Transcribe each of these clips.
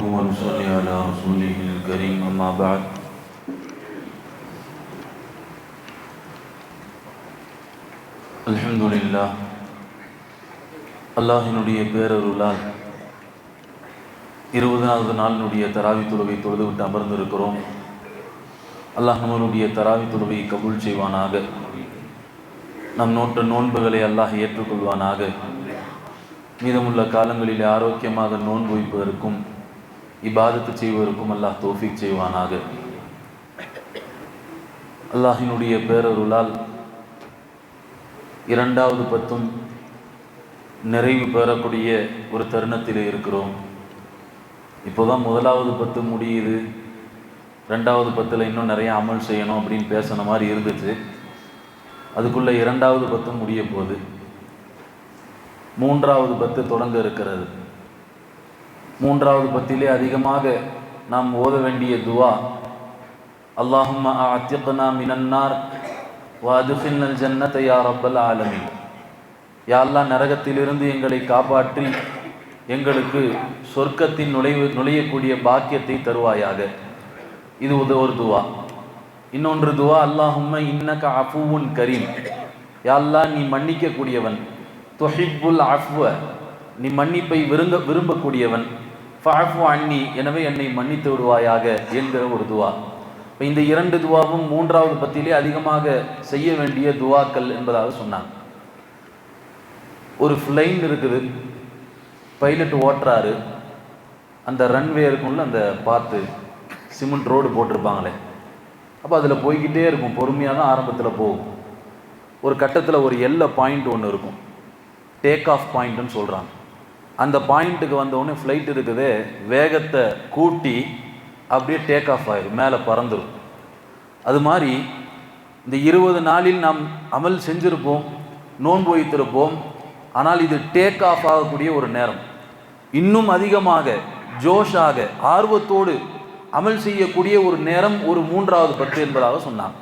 نحمده ونصلي على رسوله الكريم أما بعد الحمد لله அல்லாஹினுடைய பேரருளால் இருபதாவது நாளினுடைய தராவி தொழுகை தொழுது விட்டு அமர்ந்திருக்கிறோம் அல்லாஹ் நம்மளுடைய தராவி தொழுகையை கபூல் செய்வானாக நம் நோட்ட நோன்புகளை அல்லாஹ் ஏற்றுக்கொள்வானாக மீதமுள்ள காலங்களிலே ஆரோக்கியமாக நோன்பு வைப்பதற்கும் இபாதத்து செய்வதற்கும் அல்லாஹ் தோஃபிக் செய்வானாக. அல்லாஹினுடைய பேரருளால் இரண்டாவது பத்தும் நிறைவு பெறக்கூடிய ஒரு தருணத்தில் இருக்கிறோம். இப்போதான் முதலாவது பத்து முடியுது. ரெண்டாவது பத்தில் இன்னும் நிறைய அமல் செய்யணும் அப்படின்னு பேசின மாதிரி இருந்துச்சு. அதுக்குள்ளே இரண்டாவது பத்தும் முடிய போகுது. மூன்றாவது பத்து தொடங்க இருக்கிறது. மூன்றாவது பத்திலே அதிகமாக நாம் ஓத வேண்டிய துவா. அல்லாஹும் அத்தியப்பனா மினன்னார் வாதுஃபின்னல் ஜன்னத்தை யா அப்பல் ஆலமி யாரெல்லாம் நரகத்திலிருந்து எங்களை காப்பாற்றி எங்களுக்கு சொர்க்கத்தின் நுழைவு நுழையக்கூடிய பாக்கியத்தை தருவாயாக. இது உத ஒரு துவா. இன்னொன்று துவா அல்லாஹும்ம இன்னக அஃபுவுன் கரீம். யாழ்லா நீ மன்னிக்கக்கூடியவன். தொஹிப்புல் அஃப்வ. நீ மன்னிப்பை விரும்ப விரும்பக்கூடியவன். ஃபாஃபு அன்னி எனவே என்னை மன்னித்து விடுவாயாக என்கிற ஒரு துவா. இப்போ இந்த இரண்டு துவாவும் மூன்றாவது பத்தியிலே அதிகமாக செய்ய வேண்டிய துவாக்கள் என்பதாக சொன்னாங்க. ஒரு ஃப்ளைன் இருக்குது பைலட் ஓட்டுறாரு. அந்த ரன்வே இருக்கும்ல அந்த பார்த்து சிமெண்ட் ரோடு போட்டிருப்பாங்களே. அப்போ அதில் போய்கிட்டே இருக்கும் பொறுமையாக தான் ஆரம்பத்தில் போகும். ஒரு கட்டத்தில் ஒரு எல்லை பாயிண்ட் ஒன்று இருக்கும். டேக் ஆஃப் பாயிண்ட்டுன்னு சொல்கிறாங்க அந்த பாயிண்ட்டுக்கு வந்தவுடனே ஃப்ளைட் இருக்குது வேகத்தை கூட்டி அப்படியே டேக் ஆஃப் ஆகிடும் மேலே பறந்துடும் அது மாதிரி இந்த இருபது நாளில் நாம் அமல் செஞ்சுருப்போம் நோன்பு வைத்திருப்போம் ஆனால் இது டேக் ஆஃப் ஆகக்கூடிய ஒரு நேரம். இன்னும் அதிகமாக ஜோஷாக ஆர்வத்தோடு அமல் செய்யக்கூடிய ஒரு நேரம் ஒரு மூன்றாவது பற்று என்பதாக சொன்னாங்க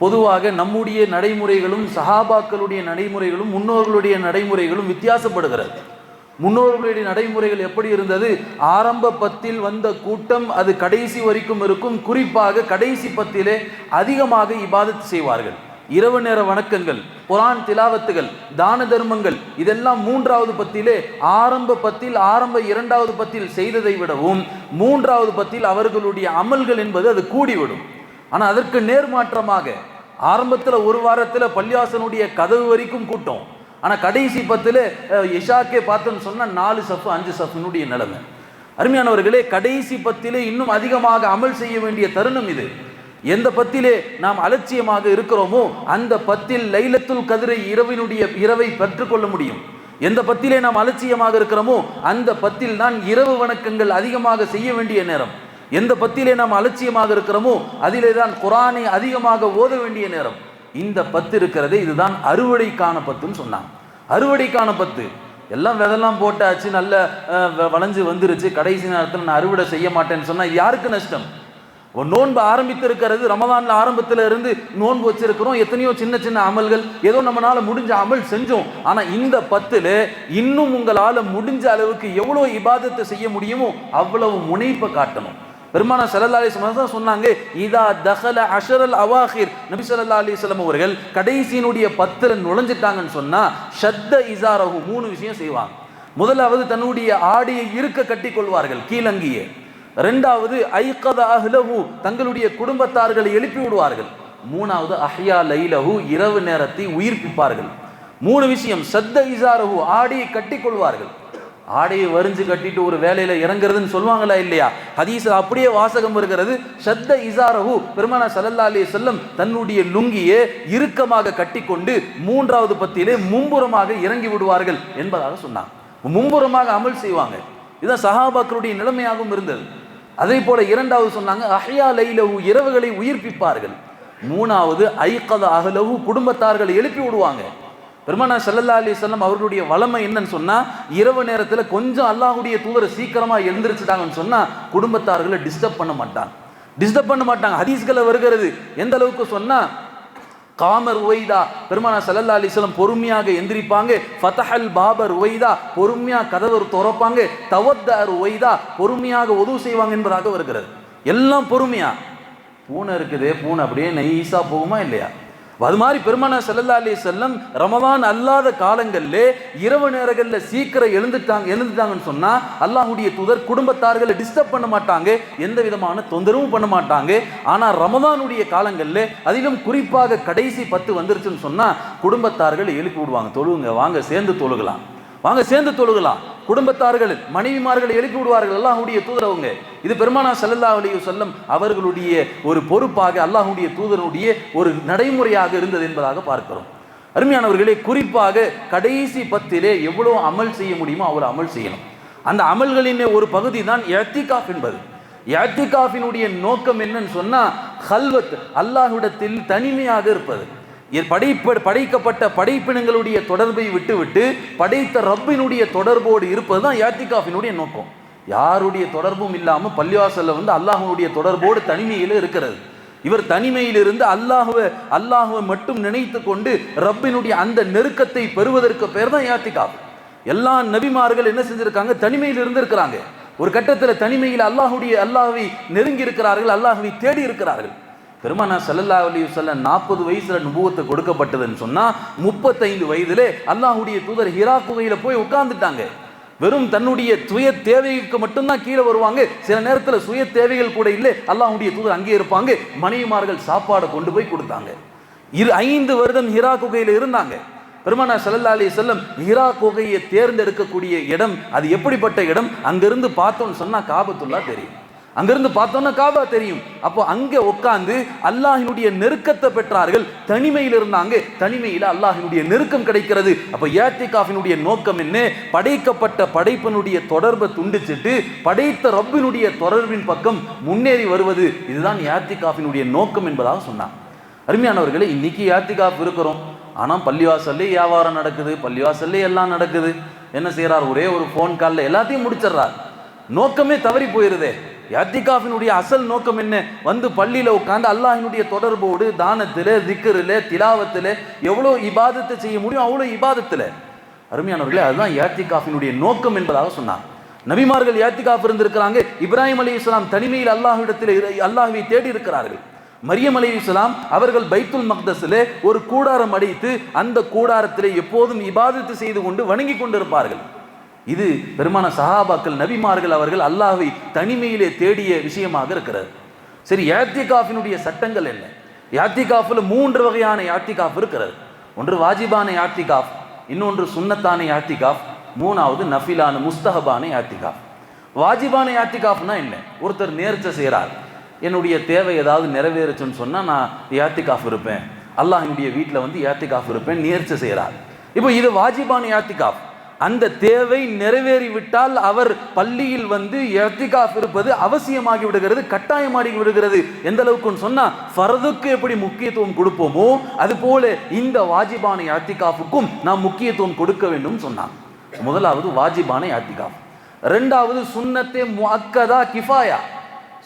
பொதுவாக நம்முடைய நடைமுறைகளும் சஹாபாக்களுடைய நடைமுறைகளும் முன்னோர்களுடைய நடைமுறைகளும் வித்தியாசப்படுகிறது. முன்னோர்களுடைய நடைமுறைகள் எப்படி இருந்தது? ஆரம்ப பத்தில் வந்த கூட்டம் அது கடைசி வரைக்கும் இருக்கும். குறிப்பாக கடைசி பத்திலே அதிகமாக இபாதத் செய்வார்கள். இரவு நேர வணக்கங்கள் புரான் திலாவத்துகள் தான தர்மங்கள் இதெல்லாம் மூன்றாவது பத்திலே ஆரம்ப பத்தில் ஆரம்ப இரண்டாவது பத்தில் செய்ததை விடவும் மூன்றாவது பத்தில் அவர்களுடைய அமல்கள் என்பது அது கூடிவிடும். ஆனால் அதற்கு நேர்மாற்றமாக ஆரம்பத்தில் ஒரு வாரத்தில் பள்ளியாசனுடைய கதவு வரைக்கும் கூட்டம். ஆனால் கடைசி பத்தில் இஷாக்கே பார்த்தோன்னு சொன்னால் நாலு சஃப் அஞ்சு சஃப்னுடைய நிலைமை. அருமையானவர்களே கடைசி பத்திலே இன்னும் அதிகமாக அமல் செய்ய வேண்டிய தருணம் இது. எந்த பத்திலே நாம் அலட்சியமாக இருக்கிறோமோ அந்த பத்தில் லைலத்துல் கதிரை இரவினுடைய இரவை பெற்றுக்கொள்ள முடியும். எந்த பத்திலே நாம் அலட்சியமாக இருக்கிறோமோ அந்த பத்தில் தான் இரவு வணக்கங்கள் அதிகமாக செய்ய வேண்டிய நேரம். எந்த பத்திலே நாம் அலட்சியமாக இருக்கிறோமோ அதிலே தான் குரானை அதிகமாக ஓத வேண்டிய நேரம். இந்த பத்து இருக்கிறதே இதுதான் அறுவடைக்கான பத்துன்னு சொன்னாங்க. அறுவடைக்கான பத்து. எல்லாம் விதெல்லாம் போட்டாச்சு நல்ல வளைஞ்சு வந்துருச்சு. கடைசி நேரத்தில் நான் அறுவடை செய்ய மாட்டேன்னு சொன்னால் யாருக்கு நஷ்டம்? நோன்பு ஆரம்பித்திருக்கிறது ரமதான்ல ஆரம்பத்தில் இருந்து நோன்பு வச்சிருக்கிறோம். எத்தனையோ சின்ன சின்ன அமல்கள். ஏதோ நம்மளால முடிஞ்ச அமல் செஞ்சோம். ஆனா இந்த பத்துல இன்னும் உங்களால முடிஞ்ச அளவுக்கு எவ்வளவு இபாதத்தை செய்ய முடியுமோ அவ்வளவு முனைப்பை காட்டணும். பெருமான சல்லா அலிஸ்லாம் தான் சொன்னாங்க இதா தஹல அஷரல் அவாஹிர். நபி சல்லா அலிஸ்லாம் அவர்கள் கடைசியினுடைய பத்தில் நுழைஞ்சிட்டாங்கன்னு சொன்னா ஷத்த இசாரகு மூணு விஷயம் செய்வாங்க. முதலாவது தன்னுடைய ஆடியை இருக்க கட்டி கொள்வார்கள் கீழங்கியே. ரெண்டாவது ஐக்கத அஹ்லஹு தங்களுடைய குடும்பத்தார்களை எழுப்பி விடுவார்கள். மூணாவது அஹ்யா லைலஹு இரவு நேரத்தை உயிர்ப்பிப்பார்கள். மூணு விஷயம் சத்த இசாரஹு ஆடியை கட்டி கொள்வார்கள். ஆடையை வரிஞ்சு கட்டிட்டு ஒரு வேலையில இறங்குறதுன்னு சொல்லுவாங்களா இல்லையா? ஹதீஸ் அப்படியே வாசகம் இருக்கிறது சத்த இசாரஹு பெருமானா சல்லல்லா அலி செல்லம் தன்னுடைய லுங்கியை இறுக்கமாக கட்டிக்கொண்டு மூன்றாவது பத்தியிலே மும்புறமாக இறங்கி விடுவார்கள் என்பதாக சொன்னாங்க. மும்புறமாக அமல் செய்வாங்க. இதுதான் சஹாபாக்களுடைய நிலைமையாகவும் இருந்தது. அதே போல இரண்டாவது சொன்னாங்க அஹ்யா லைலவு இரவுகளை உயிர்ப்பிப்பார்கள். மூணாவது ஐக்கத அகலவு குடும்பத்தார்களை எழுப்பி விடுவாங்க. பெருமானா சல்லல்லா அலி சொல்லம் அவர்களுடைய வளமை என்னன்னு சொன்னா இரவு நேரத்தில் கொஞ்சம் அல்லாஹுடைய தூதரை சீக்கிரமா எழுந்திரிச்சிட்டாங்கன்னு சொன்னா குடும்பத்தார்களை டிஸ்டர்ப் பண்ண மாட்டாங்க. டிஸ்டர்ப் பண்ண மாட்டாங்க. ஹதீஸ்களை வருகிறது. எந்த அளவுக்கு சொன்னா காமர் உவைதா பெருமானா சல்லல்லா அலிஸ்லம் பொறுமையாக எந்திரிப்பாங்க. ஃபதஹல் பாபர் உவைதா பொறுமையா கதவர் துறப்பாங்க. தவத்தார் உவைதா பொறுமையாக உதவு செய்வாங்க என்பதாக வருகிறது. எல்லாம் பொறுமையா? பூனை இருக்குது. பூனை அப்படியே நைஸா போகுமா இல்லையா? அது மாதிரி பெருமான செல்லல்லா அலி செல்லம் ரமதான் அல்லாத காலங்களிலே இரவு நேரங்களில் சீக்கிரம் எழுந்துட்டாங்க எழுந்துட்டாங்கன்னு சொன்னால் அல்லாஹுடைய தூதர் குடும்பத்தார்களை டிஸ்டர்ப் பண்ண மாட்டாங்க எந்த விதமான தொந்தரவும் பண்ண மாட்டாங்க. ஆனால் ரமதானுடைய காலங்களில் அதிலும் குறிப்பாக கடைசி பத்து வந்துருச்சுன்னு சொன்னால் குடும்பத்தார்கள் எழுப்பி விடுவாங்க தொழுவுங்க வாங்க சேர்ந்து தொழுகலாம். வாங்க சேர்ந்து தொழுகலாம். குடும்பத்தார்கள் மனைவிமார்களை எழுப்பி விடுவார்கள். அல்லாஹுடைய தூதரவங்க இது பெருமானா சல்லல்லா அலைஹி சொல்லம் அவர்களுடைய ஒரு பொறுப்பாக அல்லாஹுடைய தூதருடைய ஒரு நடைமுறையாக இருந்தது என்பதாக பார்க்கிறோம். அருமையானவர்களே குறிப்பாக கடைசி பத்திலே எவ்வளோ அமல் செய்ய முடியுமோ அவ்வளோ அமல் செய்யணும். அந்த அமல்களின் ஒரு பகுதி தான் எத்திகாஃப் என்பது. எத்திகாஃபினுடைய நோக்கம் என்னன்னு சொன்னால் ஹல்வத் அல்லாஹ்விடத்தில் தனிமையாக இருப்பது. படைப்ப படைக்கப்பட்ட படைப்பினங்களுடைய தொடர்பை விட்டுவிட்டு படைத்த ரப்பினுடைய தொடர்போடு இருப்பது தான் யாத்திகாஃபினுடைய நோக்கம். யாருடைய தொடர்பும் இல்லாமல் பள்ளிவாசலில் வந்து அல்லாஹனுடைய தொடர்போடு தனிமையில் இருக்கிறது. இவர் தனிமையிலிருந்து அல்லாஹுவை அல்லாஹுவை மட்டும் நினைத்து கொண்டு ரப்பினுடைய அந்த நெருக்கத்தை பெறுவதற்கு பேர் தான் யாத்திகாஃப். எல்லா நபிமார்கள் என்ன செஞ்சுருக்காங்க? தனிமையில் இருந்திருக்கிறாங்க. ஒரு கட்டத்தில் தனிமையில் அல்லாஹுடைய அல்லாஹுவை நெருங்கி இருக்கிறார்கள் அல்லாஹுவை தேடி இருக்கிறார்கள் பெருமானா சல்லல்லா அலி சொல்ல நாற்பது வயசுல நுபுவத்தை கொடுக்கப்பட்டதுன்னு சொன்னா முப்பத்தைந்து வயதிலே அல்லாஹுடைய தூதர் ஹிரா குகையில போய் உட்கார்ந்துட்டாங்க. வெறும் தன்னுடைய சுய தேவைக்கு மட்டும்தான் கீழே வருவாங்க. சில நேரத்தில் சுய தேவைகள் கூட இல்லை. அல்லாஹுடைய தூதர் அங்கே இருப்பாங்க. மனைவிமார்கள் சாப்பாடை கொண்டு போய் கொடுத்தாங்க. இரு ஐந்து வருடம் ஹிரா குகையில் இருந்தாங்க. பெருமானா சல்லா அலி செல்லம் ஹிரா குகையை தேர்ந்தெடுக்கக்கூடிய இடம் அது எப்படிப்பட்ட இடம்? அங்கிருந்து பார்த்தோம்னு சொன்னா காபத்துல்லா தெரியும். அங்கிருந்து பார்த்தோன்னா காபா தெரியும். அப்போ அங்கே உட்காந்து அல்லாஹினுடைய நெருக்கத்தை பெற்றார்கள். தனிமையில் இருந்தாங்க தனிமையில் அல்லாஹினுடைய நெருக்கம் கிடைக்கிறது. அப்போ ஏத்திகாஃபினுடைய நோக்கம் என்ன? படைக்கப்பட்ட படைப்பினுடைய தொடர்பை துண்டிச்சிட்டு படைத்த ரப்பினுடைய தொடர்பின் பக்கம் முன்னேறி வருவது. இதுதான் ஏத்திகாஃபினுடைய நோக்கம் என்பதாக சொன்னார் அருமையானவர்களே இன்னைக்கு ஏத்திகாஃப் இருக்கிறோம். ஆனால் பள்ளிவாசல்லே வியாபாரம் நடக்குது பள்ளிவாசல்லே எல்லாம் நடக்குது. என்ன செய்கிறார் ஒரே ஒரு ஃபோன் காலில் எல்லாத்தையும் முடிச்சிடுறார். நோக்கமே தவறி போயிருதே. யாத்திகாஃபினுடைய அசல் நோக்கம் என்ன? வந்து பள்ளியில் உட்காந்து அல்லாஹினுடைய தொடர்போடு தானத்தில் திக்கரில் திலாவத்தில் எவ்வளோ இபாதத்தை செய்ய முடியும்? அவ்வளோ இபாதத்தில். அருமையானவர்களே அதுதான் யாத்திகாஃபினுடைய நோக்கம் என்பதாக சொன்னார். நபிமார்கள் யாத்திகாஃப் இருந்திருக்கிறாங்க இப்ராஹிம் அலி இஸ்லாம் தனிமையில் அல்லாஹ்விடத்தில் அல்லாஹுவை தேடி இருக்கிறார்கள். மரியம் அலி இஸ்லாம் அவர்கள் பைத்துல் மக்தஸில் ஒரு கூடாரம் அடித்து அந்த கூடாரத்தில் எப்போதும் இபாதத்து செய்து கொண்டு வணங்கி கொண்டிருப்பார்கள். இது பெருமான சஹாபாக்கள் நபிமார்கள் அவர்கள் அல்லாஹை தனிமையிலே தேடிய விஷயமாக இருக்கிறது. சரி யாத்திகாஃபினுடைய சட்டங்கள் என்ன? யாத்திகாஃபில் மூன்று வகையான யாத்திகாஃப் இருக்கிறது. ஒன்று வாஜிபான யாத்திகாஃப் இன்னொன்று சுன்னத்தான யாத்திகாஃப் மூணாவது நஃபிலான முஸ்தஹபான யாத்திகாஃப். வாஜிபான யாத்திகாஃப்னா என்ன? ஒருத்தர் நேர்ச்சை செய்கிறார் என்னுடைய தேவை ஏதாவது நிறைவேறுச்சுன்னு சொன்னால் நான் யாத்திகாஃப் இருப்பேன். அல்லாஹினுடைய வீட்டில் வந்து யாத்திகாஃப் இருப்பேன் நேர்ச்சை செய்கிறார் இப்போ இது வாஜிபான யாத்திகாஃப். அந்த தேவை நிறைவேறிவிட்டால் அவர் பள்ளியில் வந்து எர்த்திகாஃப் இருப்பது அவசியமாகி விடுகிறது கட்டாயமாகி விடுகிறது எந்த அளவுக்குன்னு சொன்னால் ஃபரதுக்கு எப்படி முக்கியத்துவம் கொடுப்போமோ அதுபோல இந்த வாஜிபான யாத்திகாஃபுக்கும் நாம் முக்கியத்துவம் கொடுக்க வேண்டும் சொன்னான் முதலாவது வாஜிபான யாத்திகாஃப் ரெண்டாவது சுன்னத்தே முக்கதா கிஃபாயா.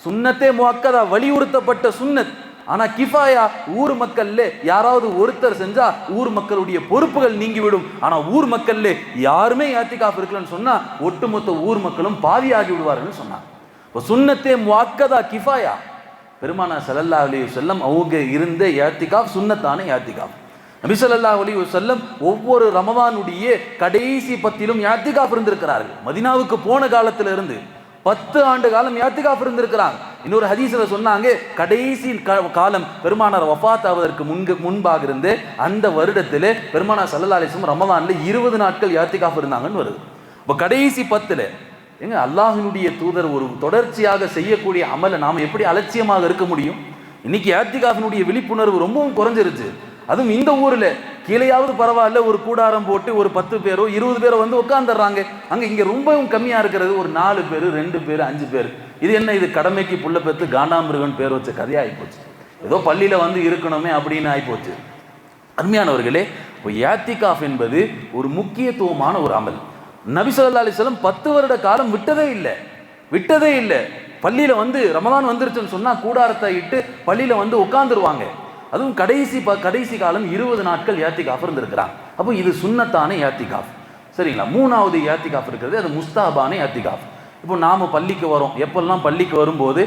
சுன்னத்தே முக்கதா வலியுறுத்தப்பட்ட சுன்னத். ஆனால் கிஃபாயா ஊர் மக்கள்ல யாராவது ஒருத்தர் செஞ்சா ஊர் மக்களுடைய பொறுப்புகள் நீங்கிவிடும். ஆனா ஊர் மக்கள்ல யாருமே யாத்திகாஃப் இருக்கலன்னு சொன்னா ஒட்டுமொத்த ஊர் மக்களும் பாவியாகி விடுவார்கள் சொன்னாங்க. இப்போ சுன்னத்தே முவாக்கதா கிஃபாயா? பெருமானா சல்லல்லா அலி செல்லம் அவங்க இருந்த யாத்திகாஃப் சுண்ணத்தான யாத்திகாஃப் நபி சொல்லல்லா அலி செல்லம் ஒவ்வொரு ரமவானுடைய கடைசி பத்திலும் யாத்திகாஃப் இருந்திருக்கிறார்கள். மதினாவுக்கு போன காலத்துல இருந்து பத்து ஆண்டு காலம் யாத்திகாஃப் இருந்திருக்கிறாங்க இன்னொரு ஹதீஸ்ல சொன்னாங்க கடைசி காலம் பெருமானார் வஃபாத் ஆவதற்கு முன்கு முன்பாக இருந்து அந்த வருடத்தில் பெருமானார் சல்லா அலிஸ்லம் ரமதான்ல இருபது நாட்கள் யாத்திகாஃப் இருந்தாங்கன்னு வருது. இப்போ கடைசி பத்துல எங்க அல்லாஹினுடைய தூதர் ஒரு தொடர்ச்சியாக செய்யக்கூடிய அமலை நாம் எப்படி அலட்சியமாக இருக்க முடியும்? இன்னைக்கு யாத்திகாஃபினுடைய விழிப்புணர்வு ரொம்பவும் குறைஞ்சிருச்சு. அதுவும் இந்த ஊரில். கீழேயாவது பரவாயில்ல ஒரு கூடாரம் போட்டு ஒரு பத்து பேரோ இருபது பேரோ வந்து உட்காந்துடுறாங்க அங்கே இங்கே ரொம்பவும் கம்மியாக இருக்கிறது. ஒரு நாலு பேர் ரெண்டு பேர் அஞ்சு பேர். இது என்ன இது கடமைக்கு புள்ள பெற்று காண்டாமிருகன் பேர் வச்ச கதையாக ஆகிப்போச்சு ஏதோ பள்ளியில் வந்து இருக்கணுமே அப்படின்னு ஆகிப்போச்சு அருமையானவர்களே இப்போ யாத்திகாஃப் என்பது ஒரு முக்கியத்துவமான ஒரு அமல். நபி சொல்லா அலிஸ்லம் பத்து வருட காலம் விட்டதே இல்லை. விட்டதே இல்லை. பள்ளியில் வந்து ரமதான் வந்துருச்சுன்னு சொன்னால் கூடாரத்தை இட்டு பள்ளியில் வந்து உட்காந்துருவாங்க அதுவும் கடைசி ப கடைசி காலம் இருபது நாட்கள் ஏத்திகாஃப் இருந்திருக்கிறான். அப்போ இது சுண்ணத்தான ஏத்திகாஃப் சரிங்களா? மூணாவது ஏத்திகாஃப் இருக்கிறது அது முஸ்தாபான ஏத்திகாஃப் இப்போ நாம் பள்ளிக்கு வரோம். எப்பெல்லாம் பள்ளிக்கு வரும்போது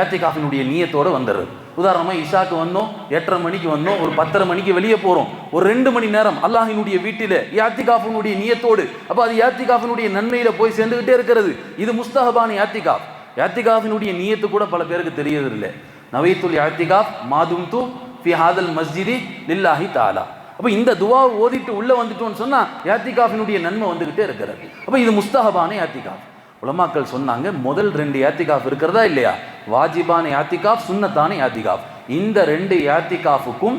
ஏத்திகாஃபினுடைய நீயத்தோடு வந்துடுறது. உதாரணமாக இஷாக்கு வந்தோம் எட்டரை மணிக்கு வந்தோம் ஒரு பத்தரை மணிக்கு வெளியே போகிறோம் ஒரு ரெண்டு மணி நேரம் அல்லாஹினுடைய வீட்டில் யாத்திகாஃபினுடைய நியத்தோடு. அப்போ அது யாத்திகாஃபினுடைய நன்மையில் போய் சேர்ந்துக்கிட்டே இருக்கிறது. இது முஸ்தகபான யாத்திகாஃப். யாத்திகாஃபினுடைய நீயத்து கூட பல பேருக்கு தெரியறதில்லை. நவைத்துல் யாத்திகாஃப் மாதும் தூ ஃபி ஹாதல் மஸ்ஜிதி லில்லாஹி தாலா அப்போ இந்த துவாவை ஓதிட்டு உள்ளே வந்துட்டோம்னு சொன்னால் யாத்திகாஃபினுடைய நன்மை வந்துக்கிட்டே இருக்கிறது. அப்போ இது முஸ்தகபான யாத்திகாஃப். உலமாக்கள் சொன்னாங்க முதல் ரெண்டு யாத்திகாஃப் இருக்கிறதா இல்லையா? வாஜிபான யாத்திகாஃப் சுன்னத்தான யாத்திகாஃப். இந்த ரெண்டு யாத்திகாஃபுக்கும்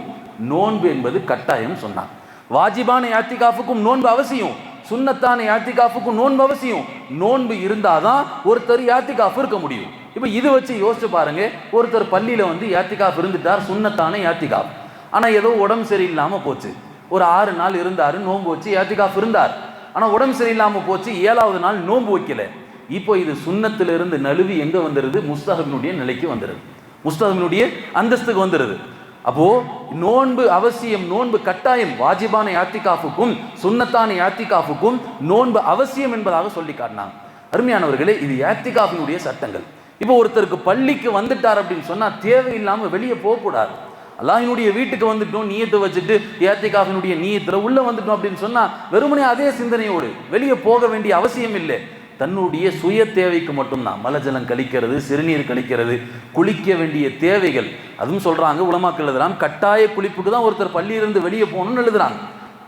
நோன்பு என்பது கட்டாயம் சொன்னாங்க. வாஜிபான யாத்திகாஃபுக்கும் நோன்பு அவசியம். சுன்னத்தான யாத்திகாஃபுக்கும் நோன்பு அவசியம். நோன்பு இருந்தால் தான் ஒருத்தர் யாத்திகாஃப் இருக்க முடியும். இப்போ இது வச்சு யோசிச்சு பாருங்க ஒருத்தர் பள்ளியில் வந்து யாத்திகாஃப் இருந்துட்டார் சுன்னத்தான யாத்திகாஃப். ஆனால் ஏதோ உடம்பு சரியில்லாமல் போச்சு. ஒரு ஆறு நாள் இருந்தார் நோன்பு வச்சு யாத்திகாஃப் இருந்தார். ஆனால் உடம்பு சரியில்லாமல் போச்சு ஏழாவது நாள் நோன்பு வைக்கல. இப்போ இது சுண்ணத்திலிருந்து நழுவி எங்கே வந்துடுது முஸ்தகபினுடைய நிலைக்கு வந்துடுது முஸ்தகபினுடைய அந்தஸ்துக்கு வந்துடுது அப்போ நோன்பு அவசியம் நோன்பு கட்டாயம் வாஜிபான யாத்திகாஃபுக்கும் சுன்னத்தான யாத்திகாஃபுக்கும் நோன்பு அவசியம் என்பதாக சொல்லி காட்டினாங்க. அருமையானவர்களே இது யாத்திகாஃபினுடைய சட்டங்கள். இப்போ ஒருத்தருக்கு பள்ளிக்கு வந்துட்டார் அப்படின்னு சொன்னா தேவையில்லாமல் வெளியே போகக்கூடாது அல்லாஹினுடைய வீட்டுக்கு வந்துட்டோம் நீயத்தை வச்சுட்டு ஏத்திகாஃபினுடைய நீயத்தில் உள்ள வந்துட்டோம் அப்படின்னு சொன்னா வெறுமனே அதே சிந்தனையோடு வெளியே போக வேண்டிய அவசியம் இல்லை. தன்னுடைய சுய தேவைக்கு மட்டும்தான். மலஜலம் கழிக்கிறது சிறுநீர் கழிக்கிறது குளிக்க வேண்டிய தேவைகள். அதுவும் சொல்கிறாங்க உலமாக்கள் எழுதுறாங்க கட்டாய குளிப்புக்கு தான் ஒருத்தர் பள்ளியிலிருந்து வெளியே போகணும்னு எழுதுறாங்க.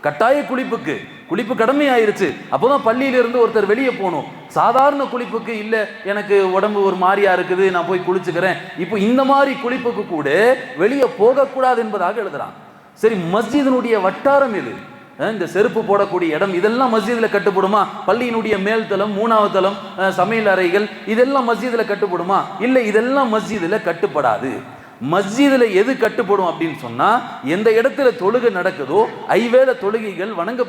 கட்டாய குளிப்புக்கு. குளிப்பு கடமை ஆயிருச்சு அப்போதான் பள்ளியிலிருந்து ஒருத்தர் வெளியே போகணும். சாதாரண குளிப்புக்கு இல்லை எனக்கு உடம்பு ஒரு மாதிரியா இருக்குது நான் போய் குளிச்சுக்கிறேன். இப்போ இந்த மாதிரி குளிப்புக்கு கூட வெளியே போகக்கூடாது என்பதாக எழுதுறாங்க. சரி மஸ்ஜிதினுடைய வட்டாரம் இது இந்த செருப்பு போடக்கூடிய இடம் இதெல்லாம் மஸ்ஜிதில் கட்டுப்படுமா? பள்ளியினுடைய மேல் தளம் மூணாவது தளம் சமையல் அறைகள் இதெல்லாம் மஸ்ஜிதில் கட்டுப்படுமா? இல்லை இதெல்லாம் மஸ்ஜிதில் கட்டுப்படாது. மஸ்ஜிதில் எது கட்டுப்படும் அப்படின்னு சொன்னால் எந்த இடத்துல தொழுகை நடக்குதோ ஐவேள தொழுகைகள் வணங்க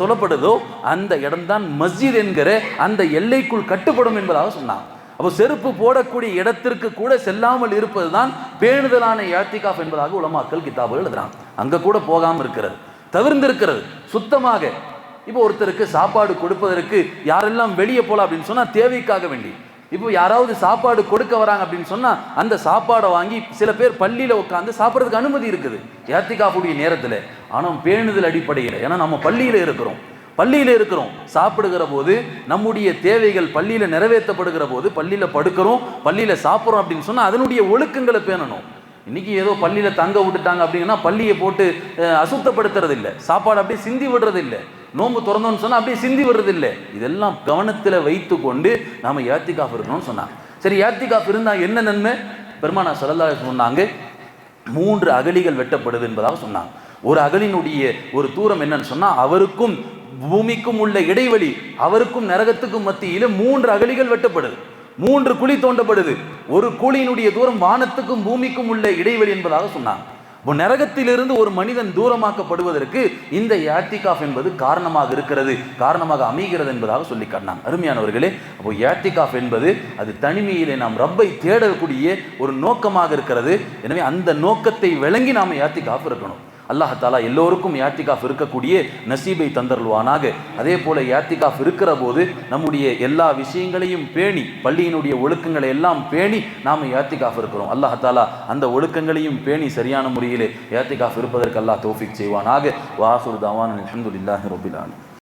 தொழப்படுதோ அந்த இடம்தான் மஸ்ஜித் என்கிற அந்த எல்லைக்குள் கட்டுப்படும் என்பதாக சொன்னான் அப்போ செருப்பு போடக்கூடிய இடத்திற்கு கூட செல்லாமல் இருப்பதுதான் பேணுதலான யாத்திகாஃப் என்பதாக உலமாக்கல் கிதாபுகள் எழுதுறாங்க. அங்கே கூட போகாமல் இருக்கிறது. தவிர்ந்திருக்கிறது. சுத்தமாக. இப்போ ஒருத்தருக்கு சாப்பாடு கொடுப்பதற்கு யாரெல்லாம் வெளியே போகலாம் அப்படின்னு சொன்னா தேவைக்காக வேண்டி. இப்போ யாராவது சாப்பாடு கொடுக்க வராங்க அப்படின்னு சொன்னா அந்த சாப்பாடை வாங்கி சில பேர் பள்ளியில உட்காந்து சாப்பிட்றதுக்கு அனுமதி இருக்குது. ஏத்திகாஃபுடைய நேரத்தில். ஆனால் பேணுதல் அடிப்படையில். ஏன்னா நம்ம பள்ளியில இருக்கிறோம். பள்ளியில இருக்கிறோம். சாப்பிடுகிற போது நம்முடைய தேவைகள் பள்ளியில நிறைவேற்றப்படுகிற போது பள்ளியில படுக்கிறோம் பள்ளியில சாப்பிட்றோம் அப்படின்னு சொன்னா அதனுடைய ஒழுக்கங்களை பேணணும். இன்னைக்கு ஏதோ பள்ளியில் தங்க விட்டுட்டாங்க அப்படின்னா பள்ளியை போட்டு அசுத்தப்படுத்துறது இல்லை சாப்பாடு அப்படியே சிந்தி விடுறது இல்லை நோன்பு திறந்தோன்னு சொன்னால் அப்படியே சிந்தி விடுறது இல்லை இதெல்லாம் கவனத்தில் வைத்து கொண்டு நாம் ஏத்திகாஃப் இருக்கணும்னு சொன்னாங்க. சரி ஏத்திகாஃப் இருந்தால் என்ன நன்மை? பெருமானா சொல்லலாக சொன்னாங்க மூன்று அகலிகள் வெட்டப்படுது என்பதாக சொன்னாங்க. ஒரு அகலினுடைய ஒரு தூரம் என்னன்னு சொன்னால் அவருக்கும் பூமிக்கும் உள்ள இடைவெளி அவருக்கும் நரகத்துக்கும் மத்தியில் மூன்று அகலிகள் வெட்டப்படுது. மூன்று குழி தோண்டப்படுது. ஒரு குழியினுடைய தூரம் வானத்துக்கும் பூமிக்கும் உள்ள இடைவெளி என்பதாக சொன்னாங்க. இப்போ நரகத்திலிருந்து ஒரு மனிதன் தூரமாக்கப்படுவதற்கு இந்த ஏத்திகாஃப் என்பது காரணமாக இருக்கிறது காரணமாக அமைகிறது என்பதாக சொல்லி காட்டினாங்க. அருமையானவர்களே அப்போ ஏத்திகாஃப் என்பது அது தனிமையிலே நாம் ரப்பை தேடக்கூடிய ஒரு நோக்கமாக இருக்கிறது. எனவே அந்த நோக்கத்தை விளங்கி நாம் ஏத்திகாஃப் இருக்கணும். அல்லாஹ் தாலா எல்லோருக்கும் யாத்திகாஃப் இருக்கக்கூடிய நசீபை தந்தருள்வானாக. அதே போல யாத்திகாஃப் இருக்கிற போது நம்முடைய எல்லா விஷயங்களையும் பேணி பள்ளியினுடைய ஒழுக்கங்களை எல்லாம் பேணி நாம் யாத்திகாஃப் இருக்கிறோம். அல்லாஹ் தாலா அந்த ஒழுக்கங்களையும் பேணி சரியான முறையிலே யாத்திகாஃப் இருப்பதற்கு அல்லாஹ் தோஃபிக் செய்வானாக. வாசுர் தவான் அல்ஹம்துலில்லாஹி ரபிலான்